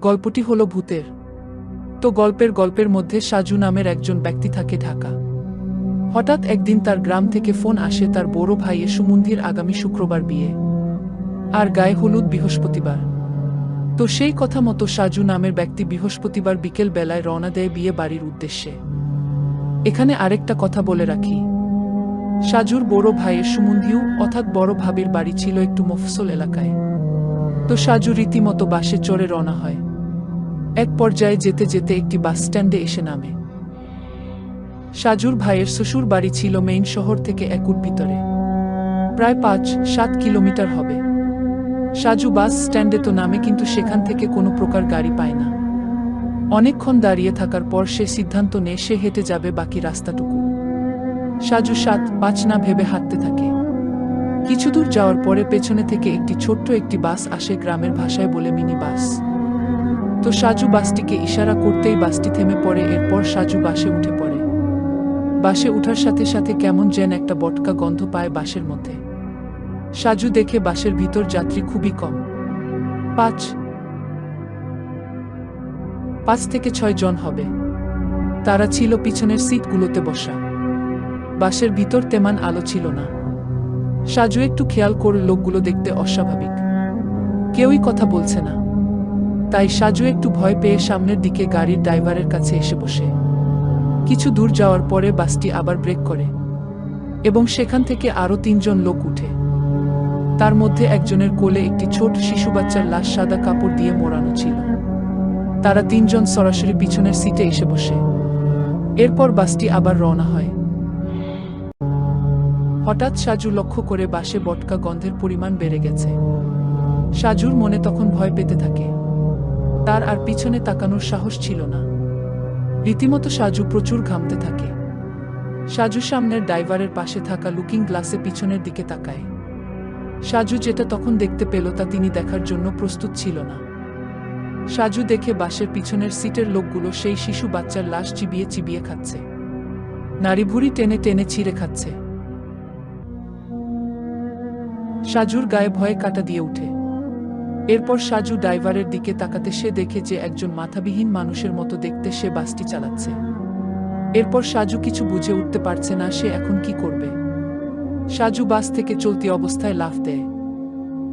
গল্পটি হলো ভূতের। তো গল্পের গল্পের মধ্যে সাজু নামের একজন ব্যক্তি থাকে ঢাকা। হঠাৎ একদিন তার গ্রাম থেকে ফোন আসে তার বড় ভাইয়ে সুমন্দির আগামী শুক্রবার বিয়ে। আর গায়ে হলুদ বৃহস্পতিবার। তো সেই কথা মতো সাজু নামের ব্যক্তি বৃহস্পতিবার বিকেল বেলায় রওনা দেয় বিয়ে বাড়ির উদ্দেশ্যে। এখানে আরেকটা কথা বলে রাখি। সাজুর বড় ভাইয়ের সুমন্দিও অর্থাৎ বড় ভাবির বাড়ি ছিল একটু মফসল এলাকায়। তো সাজু রীতিমতো বাসে চড়ে রওনা হয়। এক পর্যায়ে যেতে যেতে একটি বাস স্ট্যান্ডে এসে নামে। সাজুর ভাইয়ের শ্বশুর বাড়ি ছিল মেইন শহর থেকে একুট ভিতরে। প্রায় পাঁচ সাত কিলোমিটার হবে। সাজু বাস স্ট্যান্ডে তো নামে, কিন্তু সেখান থেকে কোনো প্রকার গাড়ি পায় না। অনেকক্ষণ দাঁড়িয়ে থাকার পর সে সিদ্ধান্ত নেয়, সে হেঁটে যাবে বাকি রাস্তাটুকু। সাজু সাত পাঁচ না ভেবে হাঁটতে থাকে। কিছু দূর যাওয়ার পরে পেছনে থেকে একটি ছোট্ট একটি বাস আসে গ্রামের ভাষায় বলে মিনি বাস। তো সাজু বাসটিকে ইশারা করতেই বাসটি থেমে পড়ে, এরপর সাজু বাসে উঠে পড়ে। বাসে উঠার সাথে সাথে কেমন যেন একটা বটকা গন্ধ পায় বাসের মধ্যে। সাজু দেখে বাসের ভিতর যাত্রী খুবই কম। পাঁচ। পাঁচ থেকে ছয় জন হবে। তারা ছিল পিছনের সিটগুলোতে বসা। বাসের ভিতর তেমান আলো ছিল না। সাজু একটু খেয়াল করে লোকগুলো দেখতে অস্বাভাবিক। কেউই কথা বলছে না। তাই সাজু একটু ভয় পেয়ে সামনের দিকে গাড়ির ড্রাইভারের কাছে এসে বসে। কিছু দূর যাওয়ার পরে বাসটি আবার ব্রেক করে এবং সেখান থেকে আরও তিনজন লোক উঠে। তার মধ্যে একজনের কোলে একটি ছোট শিশু বাচ্চার লাশ সাদা কাপড় দিয়ে মোড়ানো ছিল। তারা তিনজন সরাসরি পিছনের সিটে এসে বসে। এরপর বাসটি আবার রওনা হয়। হঠাৎ সাজু লক্ষ্য করে বাসে বটকা গন্ধের পরিমাণ বেড়ে গেছে। সাজুর মনে তখন ভয় পেতে থাকে। তার আর পিছনে তাকানোর সাহস ছিল না। রীতিমতো সাজু প্রচুর ঘামতে থাকে। সাজু সামনের ড্রাইভারের পাশে থাকা লুকিং গ্লাসে পিছনের দিকে তাকায়। সাজু যেটা তখন দেখতে পেল তা তিনি দেখার জন্য প্রস্তুত ছিল না। সাজু দেখে বাসের পিছনের সিটের লোকগুলো সেই শিশু বাচ্চার লাশ চিবিয়ে চিবিয়ে খাচ্ছে। নাড়িভুড়ি টেনে টেনে ছিঁড়ে খাচ্ছে। সাজুর গায়ে ভয়ে কাটা দিয়ে উঠে। এরপর সাজু ড্রাইভারের দিকে তাকাতে সে দেখে যে একজন মাথাবিহীন মানুষের মতো দেখতে সে বাসটি চালাচ্ছে। এরপর সাজু কিছু বুঝে উঠতে পারছে না সে এখন কি করবে। সাজু বাস থেকে চলতি অবস্থায় লাফ দেয়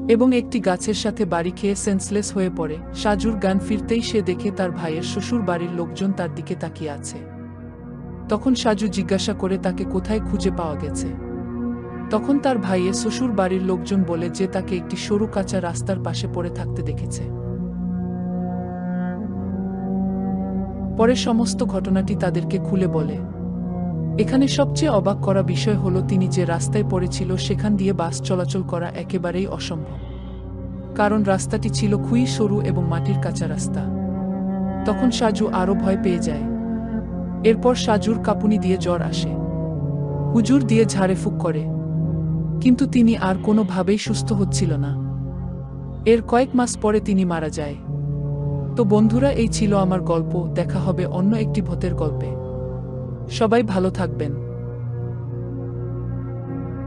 এবং একটি গাছের সাথে বাড়ি খেয়ে সেন্সলেস হয়ে পড়ে। সাজুর গান ফিরতেই সে দেখে তার ভাইয়ের শ্বশুর বাড়ির লোকজন তার দিকে তাকিয়ে আছে। তখন সাজু জিজ্ঞাসা করে তাকে কোথায় খুঁজে পাওয়া গেছে। তখন তার ভাইয়ের শ্বশুর বাড়ির লোকজন বলে যে তাকে একটি সরু কাঁচা রাস্তার পাশে পড়ে থাকতে দেখেছে। পরে সমস্ত ঘটনাটি তাদেরকে খুলে বলে। এখানে সবচেয়ে অবাক করা বিষয় হলো তিনি যে রাস্তায় পড়েছিল সেখান দিয়ে বাস চলাচল করা একেবারেই অসম্ভব। কারণ রাস্তাটি ছিল খুবই সরু এবং মাটির কাঁচা রাস্তা। তখন সাজু আরও ভয় পেয়ে যায়। এরপর সাজুর কাপুনি দিয়ে জ্বর আসে। হুজুর দিয়ে ঝাড়ে ফুক করে। কিন্তু তিনি আর কোনোভাবেই সুস্থ হচ্ছিল না। এর কয়েক মাস পরে তিনি মারা যায়। তো বন্ধুরা, এই ছিল আমার গল্প। দেখা হবে অন্য একটি ভূতের গল্পে। সবাই ভালো থাকবেন।